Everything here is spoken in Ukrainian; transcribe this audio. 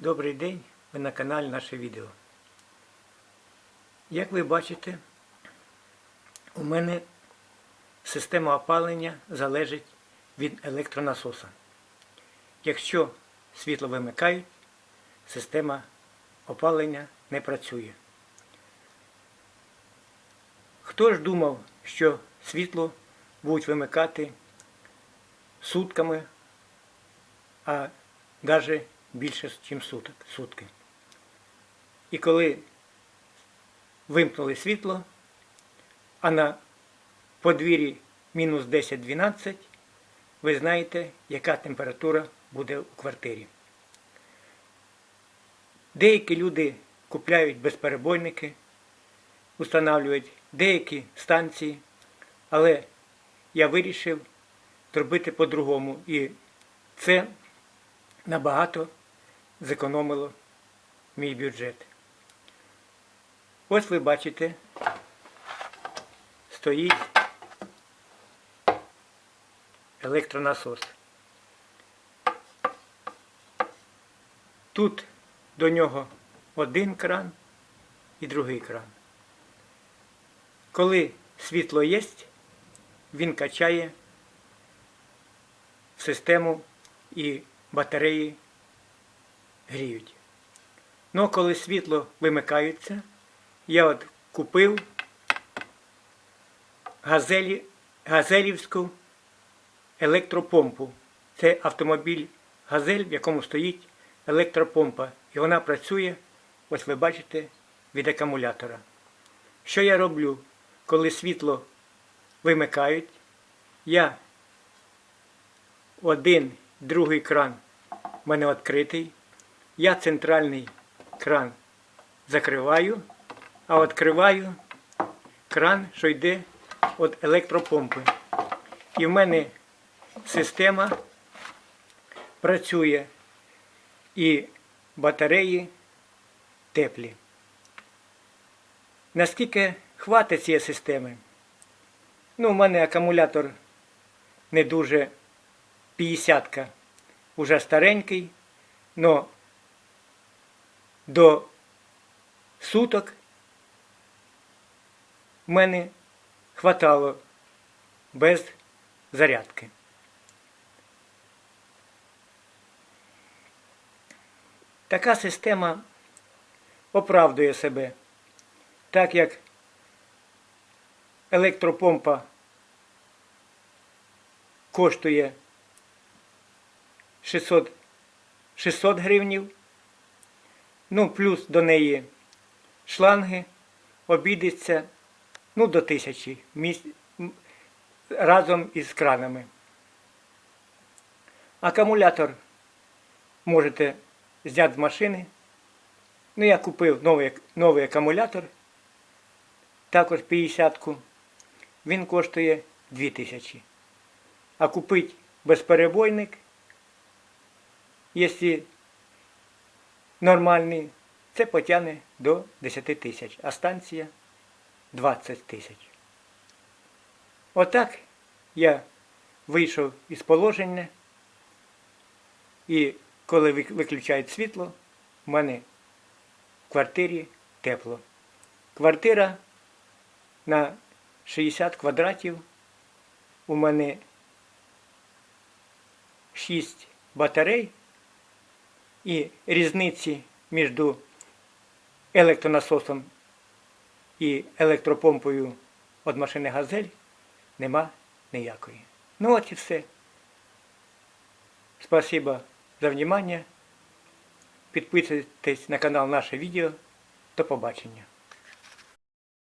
Добрий день, ви на каналі наше відео. Як ви бачите, у мене система опалення залежить від електронасоса. Якщо світло вимикають, система опалення не працює. Хто ж думав, що світло будуть вимикати сутками, а навіть більше, ніж суток, сутки. І коли вимкнули світло, а на подвір'ї мінус 10-12, ви знаєте, яка температура буде у квартирі. Деякі люди купляють безперебойники, устанавливають деякі станції, але я вирішив зробити по-другому. І це набагато зекономило мій бюджет. Ось ви бачите, стоїть електронасос. Тут до нього один кран і другий кран. Коли світло є, він качає систему і батареї гріють. Ну, коли світло вимикається, я от купив газелі, газелівську електропомпу. Це автомобіль газель, в якому стоїть електропомпа. І вона працює, ось ви бачите, від акумулятора. Що я роблю, коли світло вимикають? Я один, другий кран в мене відкритий. Я центральний кран закриваю, а відкриваю кран, що йде від електропомпи. І в мене система працює і батареї теплі. Наскільки хватить цієї системи? Ну, у мене акумулятор не дуже 50-ка, уже старенький, но до суток в мене хватало без зарядки. Така система оправдує себе, так як електропомпа коштує 600, 600 гривнів, ну плюс до неї шланги обійдеться ну, до тисячі міс- разом із кранами. Акумулятор можете зняти з машини. Ну, я купив новий, новий акумулятор, також 50-ку. Він коштує 2000. А купити безперебойник, якщо нормальний, це потягне до 10 тисяч, а станція 20 тисяч. Отак я вийшов із положення, і коли виключають світло, в мене в квартирі тепло. Квартира на 60 квадратів. У мене 6 батарей і різниці між електронасосом і електропомпою від машини Газель нема ніякої. Ну от і все. Спасибо за внимание. Підписуйтесь на канал наше відео. До побачення.